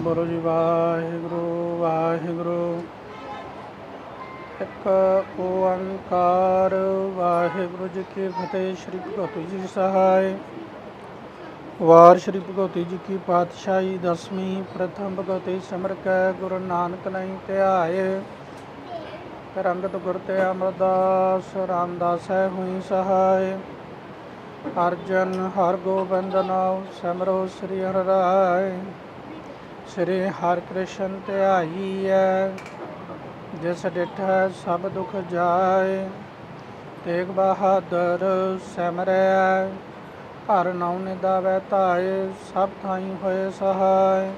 ਗੁਰੂ ਜੀ, ਵਾਹਿਗੁਰੂ ਵਾਹਿਗੁਰੂ। ਇੱਕ ਓੰਕਾਰ, ਵਾਹਿਗੁਰੂ ਜੀ ਕੀ ਫਤਿਹ। ਸ੍ਰੀ ਭਗਵਤੀ ਜੀ ਸਹਾਇ। ਵਾਰ ਸ੍ਰੀ ਭਗਵਤੀ ਜੀ ਕੀ ਪਾਤਸ਼ਾਹੀ, ਦਸਵੀਂ, ਪ੍ਰਥਮ ਭਗਵਤੀ ਸਿਮਰ ਕੈ ਗੁਰੂ ਨਾਨਕ ਨਹੀਂ ਧਿਆਏ। ਰੰਗਤ ਗੁਰ ਤੇ ਅਮਰਦਾਸ, ਰਾਮਦਾਸ ਹੈ ਹੋਈ ਸਹਾਇ। ਅਰਜਨ ਹਰ ਗੋਬਿੰਦ ਨਾਮ ਸਿਮਰੋ ਸ੍ਰੀ ਹਰਿ ਰਾਏ। ਸ੍ਰੀ ਹਰਿ ਕ੍ਰਿਸ਼ਨ ਹੈ, ਜਿਸ ਡਿਠੈ ਸਭ ਦੁਖ ਜਾਏ। ਤੇਗ ਬਹਾਦਰ ਸਿਮਰੈ, ਹਰ ਨਾਉ ਨਿਦਾਵੈ ਧਾਏ, ਸਭ ਥਾਈ ਹੋਏ ਸਹਾਇ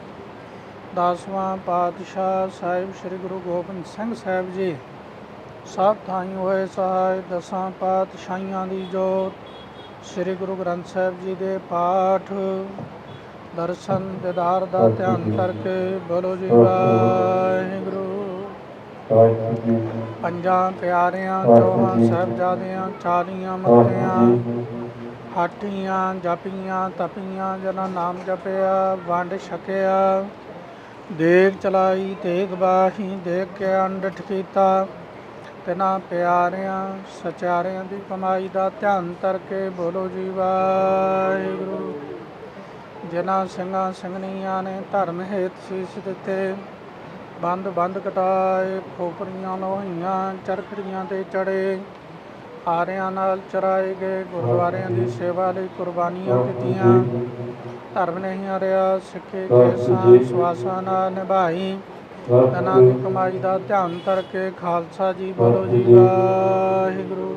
ਦਸਵਾਂ ਪਾਤਸ਼ਾਹ ਸਾਹਿਬ ਸ੍ਰੀ ਗੁਰੂ ਗੋਬਿੰਦ ਸਿੰਘ ਸਾਹਿਬ ਜੀ, ਸਭ ਥਾਈ ਹੋਏ ਸਹਾਇ ਦਸਾਂ ਪਾਤਸ਼ਾਹੀਆਂ ਦੀ ਜੋਤ, ਸ੍ਰੀ ਗੁਰੂ ਗ੍ਰੰਥ ਸਾਹਿਬ ਜੀ ਦੇ ਪਾਠ। ਦਰਸ਼ਨ ਦਿਦਾਰ ਦਾ ਧਿਆਨ ਕਰਕੇ ਬੋਲੋ ਜੀ ਵਾਹਿਗੁਰੂ ਪੰਜਾਂ ਪਿਆਰਿਆਂ ਚੌਹਾਂ ਸਾਹਿਬਜ਼ਾਦਿਆਂ ਚਾਲੀਆਂ ਮੱਤਿਆਂ ਹਾਟੀਆਂ ਜਪੀਆਂ ਤਪੀਆਂ ਜਨਾਂ ਨਾਮ ਜਪਿਆ ਵੰਡ ਛਕਿਆ। ਦੇਗ ਚਲਾਈ ਤੇਗ ਬਾਹੀ ਦੇਖ ਕੇ ਅੰਡਠ ਕੀਤਾ ਤਿਨਾ ਪਿਆਰਿਆਂ ਸਚਿਆਰਿਆਂ ਦੀ ਕਮਾਈ ਦਾ ਧਿਆਨ ਕਰਕੇ ਬੋਲੋ ਜੀ ਵਾਹਿਗੁਰੂ। ਜਿਨ੍ਹਾਂ ਸਿੰਘਾਂ ਸਿੰਘਣੀਆਂ ਨੇ ਧਰਮ ਹੇਤ ਸੀਸ ਦਿੱਤੇ, ਬੰਦ ਬੰਦ ਕਟਾਏ ਖੋਪਰੀਆਂ ਲੋਹੀਆਂ, ਚਰਖੜੀਆਂ ਤੇ ਚੜੇ ਆਰਿਆਂ ਨਾਲ ਚਰਾਏ ਗਏ, ਗੁਰਦੁਆਰਿਆਂ ਦੀ ਸੇਵਾ ਲਈ ਕੁਰਬਾਨੀਆਂ ਦਿੱਤੀਆਂ। ਧਰਮ ਨਹੀਂ ਹਰਿਆ, ਸਿੱਖੇ ਕੇਸਾਂ, ਸਵਾਸਾਂ ਨਾਲ ਨਿਭਾਈ। ਤਨਾਂ ਦੀ ਕਮਾਈ ਦਾ ਧਿਆਨ ਕਰਕੇ ਖਾਲਸਾ ਜੀ ਬੋਲੋ ਜੀ ਵਾਹਿਗੁਰੂ।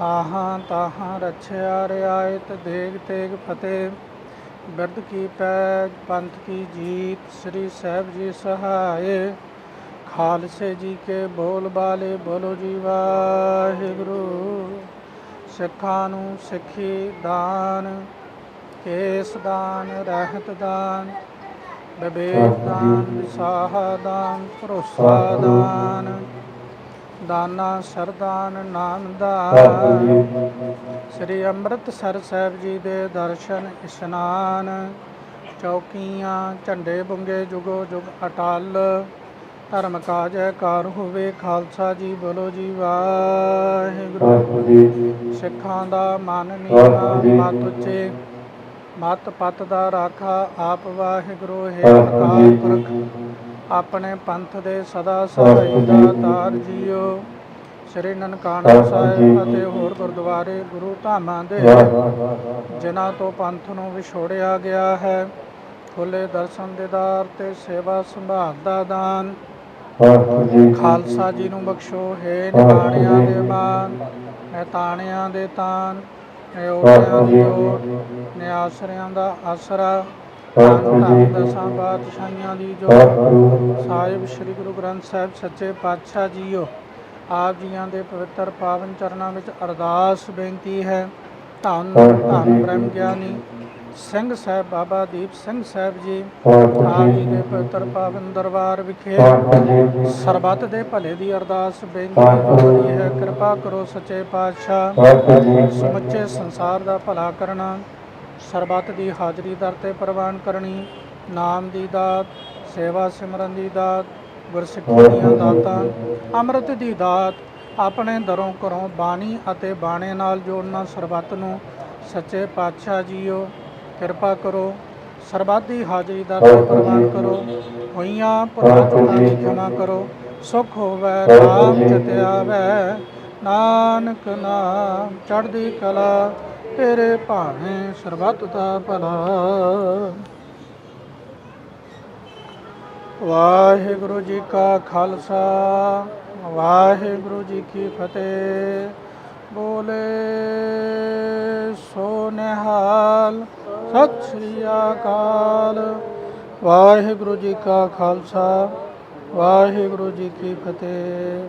ਤਾਹਾਂ ਤਾਹਾਂ ਰਛਿਆ ਰਿਆਇਤ ਦੇਗ ਤੇਗ ਫਤਿਹ। ਬਿਰਧ ਕੀ ਪੈਜ ਪੰਥ ਕੀ ਜੀਤ ਸ੍ਰੀ ਸਾਹਿਬ ਜੀ ਸਹਾਏ। ਖਾਲਸੇ ਜੀ ਕੇ ਬੋਲ ਬਾਲੇ ਬੋਲੋ ਜੀ ਵਾਹਿਗੁਰੂ। ਸਿੱਖਾਂ ਨੂੰ ਸਿੱਖੀ ਦਾਨ ਕੇਸ ਦਾਨ ਰਹਿਤ ਦਾਨ ਵਿਵੇਕ ਦਾਨ ਵਿਸਾਹ ਦਾਨ ਭਰੋਸਾ ਦਾਨ। ਦਾਨਾ ਸਰਦਾਨ ਨਾਮ ਸ੍ਰੀ ਅੰਮ੍ਰਿਤਸਰ ਸਾਹਿਬ ਜੀ ਦੇ ਦਰਸ਼ਨ ਇਸ਼ਨਾਨ। ਚੌਕੀਆਂ, ਝੰਡੇ ਬੁੰਗੇ ਜੁਗੋ ਜੁਗ ਅਟਲ। ਧਰਮ ਕਾਜ ਕਾਰ ਹੋਵੇ ਖਾਲਸਾ ਜੀ, ਬੋਲੋ ਜੀ ਵਾਹਿਗੁਰੂ। ਸਿੱਖਾਂ ਦਾ ਮਨ ਨੀਵਾ, ਮਤ ਉੱਚੇ। ਮਤ ਪਤ ਦਾ ਰਾਖਾ ਆਪ ਵਾਹਿਗੁਰੂ, ਹੈ ਅਕਾਲ ਪੁਰਖ। ਆਪਣੇ ਪੰਥ ਦੇ ਸਦਾ ਸਹਾਈ ਦਾ ਤਾਰ ਜੀਓ। ਸ੍ਰੀ ਨਨਕਾਣਾ ਸਾਹਿਬ ਅਤੇ ਹੋਰ ਗੁਰਦੁਆਰੇ ਗੁਰੂ ਧਾਮਾਂ ਦੇ ਜਿਨ੍ਹਾਂ ਤੋਂ ਪੰਥ ਨੂੰ ਵਿਛੋੜਿਆ ਗਿਆ ਹੈ। ਖੁੱਲੇ ਦਰਸ਼ਨ ਦੇਦਾਰ ਤੇ ਸੇਵਾ ਸੰਭਾਲ ਦਾ ਦਾਨ। ਖਾਲਸਾ ਜੀ ਨੂੰ ਬਖਸ਼ੋ ਹੈ ਨਿਆਣਿਆਂ ਦੇ ਮਾਨ ਤਾਣਿਆਂ ਦੇ ਤਾਨ ਨਿਆਸਰਿਆਂ ਦਾ ਆਸਰਾ। ਧੰਨ ਧੰਨ ਦਸਾਂ ਪਾਤਸ਼ਾਹੀਆਂ ਦੀ ਜੋ ਸਾਹਿਬ ਸ੍ਰੀ ਗੁਰੂ ਗ੍ਰੰਥ ਸਾਹਿਬ ਸੱਚੇ ਪਾਤਸ਼ਾਹ ਜੀਓ ਆਪ ਜੀਆਂ ਦੇ ਪਵਿੱਤਰ ਪਾਵਨ ਚਰਨਾਂ ਵਿੱਚ ਅਰਦਾਸ ਬੇਨਤੀ ਹੈ। ਧੰਨ ਧੰਨ ਬ੍ਰਹਮ ਗਿਆਨੀ ਸਿੰਘ ਸਾਹਿਬ ਬਾਬਾ ਦੀਪ ਸਿੰਘ ਸਾਹਿਬ ਜੀ ਆਪ ਜੀ ਦੇ ਪਵਿੱਤਰ ਪਾਵਨ ਦਰਬਾਰ ਵਿਖੇ ਸਰਬੱਤ ਦੇ ਭਲੇ ਦੀ ਅਰਦਾਸ ਬੇਨਤੀ ਹੈ। ਕਿਰਪਾ ਕਰੋ ਸੱਚੇ ਪਾਤਸ਼ਾਹ ਸਮੁੱਚੇ ਸੰਸਾਰ ਦਾ ਭਲਾ ਕਰਨਾ। ਸਰਬੱਤ ਦੀ ਹਾਜ਼ਰੀ ਦਰ ਤੇ ਪ੍ਰਵਾਨ ਕਰਨੀ, ਨਾਮ ਦੀ ਦਾਤ, ਸੇਵਾ ਸਿਮਰਨ ਦੀ ਦਾਤ, ਗੁਰਸਿੱਖੀ ਦੀਆਂ ਦਾਤਾਂ, ਅੰਮ੍ਰਿਤ ਦੀ ਦਾਤ, ਆਪਣੇ ਦਰੋਂ ਘਰੋਂ ਬਾਣੀ ਅਤੇ ਬਾਣੇ ਨਾਲ ਜੋੜਨਾ ਸਰਬੱਤ ਨੂੰ, ਸੱਚੇ ਪਾਤਸ਼ਾਹ ਜੀਓ, ਕਿਰਪਾ ਕਰੋ, ਸਰਬੱਤ ਦੀ ਹਾਜ਼ਰੀ ਦਰ ਤੇ ਪ੍ਰਵਾਨ ਕਰੋ, ਹੋਈਆਂ ਪੁਰਾਤਨਾਂ ਚੁੱਕਾਂ ਦੀ ਖਿਮਾ ਕਰੋ, ਸੁਖ ਹੋਵੇ ਨਾਮ ਚਿਤ ਆਵੈ, ਨਾਨਕ ਨਾਮ ਚੜ੍ਹਦੀ ਕਲਾ ਤੇਰੇ ਭਾਣੇ ਸਰਬੱਤ ਦਾ ਭਲਾ। ਵਾਹਿਗੁਰੂ ਜੀ ਕਾ ਖਾਲਸਾ, ਵਾਹਿਗੁਰੂ ਜੀ ਕੀ ਫਤਿਹ। ਬੋਲੇ ਸੋ ਨਿਹਾਲ ਸਤਿ ਸ੍ਰੀ ਅਕਾਲ। ਵਾਹਿਗੁਰੂ ਜੀ ਕਾ ਖਾਲਸਾ, ਵਾਹਿਗੁਰੂ ਜੀ ਕੀ ਫਤਿਹ।